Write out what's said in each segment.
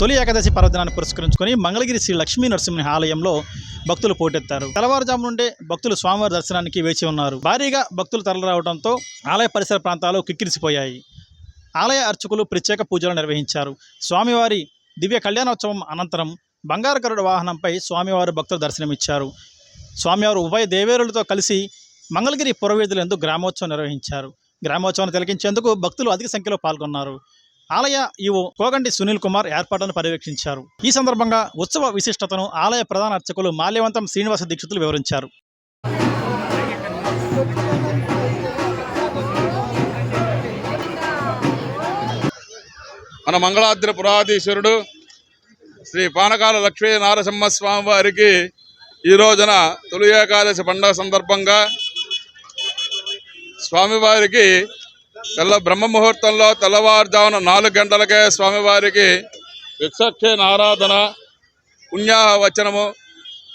తొలి ఏకాదశి పర్వదినాన్ని పురస్కరించుకొని మంగళగిరి శ్రీ లక్ష్మీ నరసింహ ఆలయంలో భక్తులు పోటెత్తారు. తెల్లవారుజాము నుండే భక్తులు స్వామివారి దర్శనానికి వేచి ఉన్నారు. భారీగా భక్తులు తరలిరావడంతో ఆలయ పరిసర ప్రాంతాలు కిక్కిరిసిపోయాయి. ఆలయ అర్చకులు ప్రత్యేక పూజలు నిర్వహించారు. స్వామివారి దివ్య కళ్యాణోత్సవం అనంతరం బంగారు గరుడ వాహనంపై స్వామివారు భక్తులు దర్శనమిచ్చారు. స్వామివారు ఉభయ దేవేరులతో కలిసి మంగళగిరి పురవీధులందు గ్రామోత్సవం నిర్వహించారు. గ్రామోత్సవాన్ని తిలకించేందుకు భక్తులు అధిక సంఖ్యలో పాల్గొన్నారు. ఆలయ ఈవో కోగండి సునీల్ కుమార్ ఏర్పాట్లను పర్యవేక్షించారు. ఈ సందర్భంగా ఉత్సవ విశిష్టతను ఆలయ ప్రధాన అర్చకులు మాల్యవంతం శ్రీనివాస దీక్షితులు వివరించారు. మన మంగళాద్రి పురాధీశ్వరుడు శ్రీ పానకాల లక్ష్మీ నారసింహ స్వామి వారికి ఈ రోజున తొలి ఏకాదశి పండుగ సందర్భంగా స్వామివారికి తెల్ల బ్రహ్మ ముహూర్తంలో తెల్లవారుజామున నాలుగు గంటలకే స్వామివారికి విక్షక్షేణ ఆరాధన పుణ్యావచనము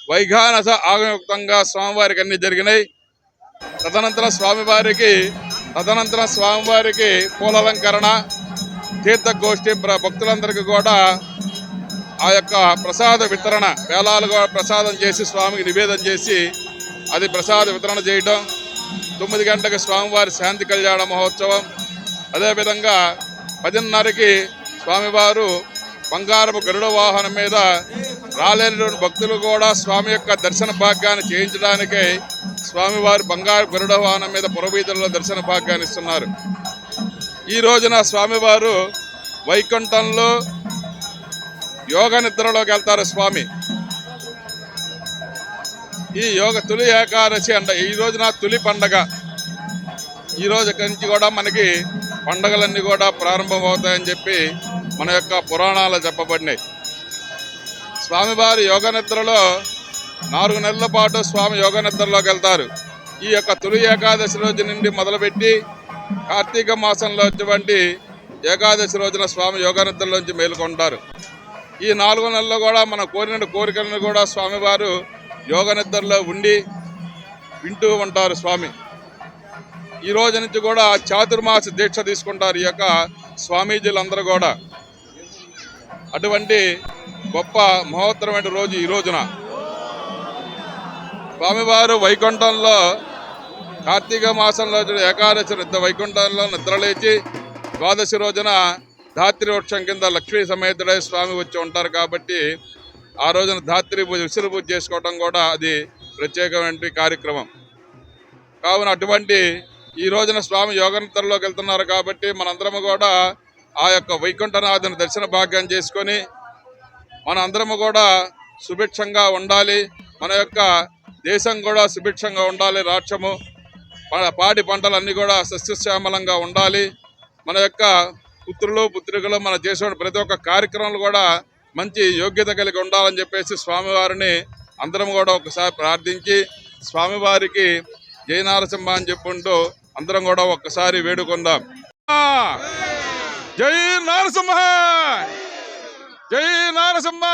వైఘానస ఆగయుక్తంగా స్వామివారికి అన్ని జరిగినాయి. తదనంతరం స్వామివారికి తదనంతరం స్వామివారికి పూలలంకరణ తీర్థగోష్ఠి భక్తులందరికీ కూడా ఆ యొక్క ప్రసాద వితరణ వేలాలు కూడా ప్రసాదం చేసి స్వామికి నివేదన చేసి అది ప్రసాద వితరణ చేయడం తొమ్మిది గంటలకు స్వామివారి శాంతి కళ్యాణ మహోత్సవం. అదేవిధంగా పదిన్నరకి స్వామివారు బంగారపు గరుడ వాహనం మీద రాలేనటువంటి భక్తులు కూడా స్వామి యొక్క దర్శన భాగ్యాన్ని చేయించడానికై స్వామివారు బంగారు గరుడ వాహనం మీద పురవీధుల్లో దర్శన భాగ్యాన్ని ఇస్తున్నారు. ఈ రోజున స్వామివారు వైకుంఠంలో యోగ నిద్రలోకి వెళ్తారు స్వామి. ఈ యోగ తొలి ఏకాదశి అంట. ఈ రోజున తొలి పండగ. ఈ రోజు నుంచి కూడా మనకి పండగలన్నీ కూడా ప్రారంభమవుతాయని చెప్పి మన యొక్క పురాణాలు చెప్పబడినాయి. స్వామివారి యోగ నిద్రలో నాలుగు నెలల పాటు స్వామి యోగ నిద్రలోకి వెళ్తారు. ఈ యొక్క తొలి ఏకాదశి రోజు నుండి మొదలుపెట్టి కార్తీక మాసంలో వచ్చేటువంటి ఏకాదశి రోజున స్వామి యోగ నిద్రలోంచి మేలుకొంటారు. ఈ నాలుగు నెలల్లో కూడా మన కోరిన కోరికలను కూడా స్వామివారు యోగ నిద్రలో ఉండి వింటూ ఉంటారు స్వామి. ఈ రోజు నుంచి కూడా చాతుర్మాస దీక్ష తీసుకుంటారు ఈ యొక్క స్వామీజీలందరూ కూడా. అటువంటి గొప్ప మహోత్తరమైన రోజు ఈ రోజున. స్వామివారు వైకుంఠంలో కార్తీక మాసంలో ఏకాదశి నిద్ర వైకుంఠంలో నిద్రలేచి ద్వాదశి రోజున ధాత్రి వృక్షం కింద లక్ష్మీ సమేతుడై స్వామి వచ్చి ఉంటారు కాబట్టి ఆ రోజున ధాత్రి పూజ విసురు పూజ చేసుకోవడం కూడా అది ప్రత్యేకమైన కార్యక్రమం. కావున అటువంటి ఈ రోజున స్వామి యోగ వెళ్తున్నారు కాబట్టి మనందరము కూడా ఆ యొక్క వైకుంఠనాథుని దర్శన భాగ్యం చేసుకొని మన అందరము కూడా సుభిక్షంగా ఉండాలి. మన యొక్క దేశం కూడా సుభిక్షంగా ఉండాలి. రాష్ట్రము ప- పాడి పంటలన్నీ కూడా సస్యశ్యామలంగా ఉండాలి. మన యొక్క పుత్రులు పుత్రికలు మన చేసిన ప్రతి ఒక్క కార్యక్రమాలు కూడా మంచి యోగ్యత కలిగి ఉండాలని చెప్పేసి స్వామివారిని అందరం కూడా ఒకసారి ప్రార్థించి స్వామివారికి జై నారసింహ అని చెప్పుకుంటూ అందరం కూడా ఒక్కసారి వేడుకుందాం. జై నారసింహ! జై నారసింహ!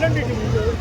¿Qué es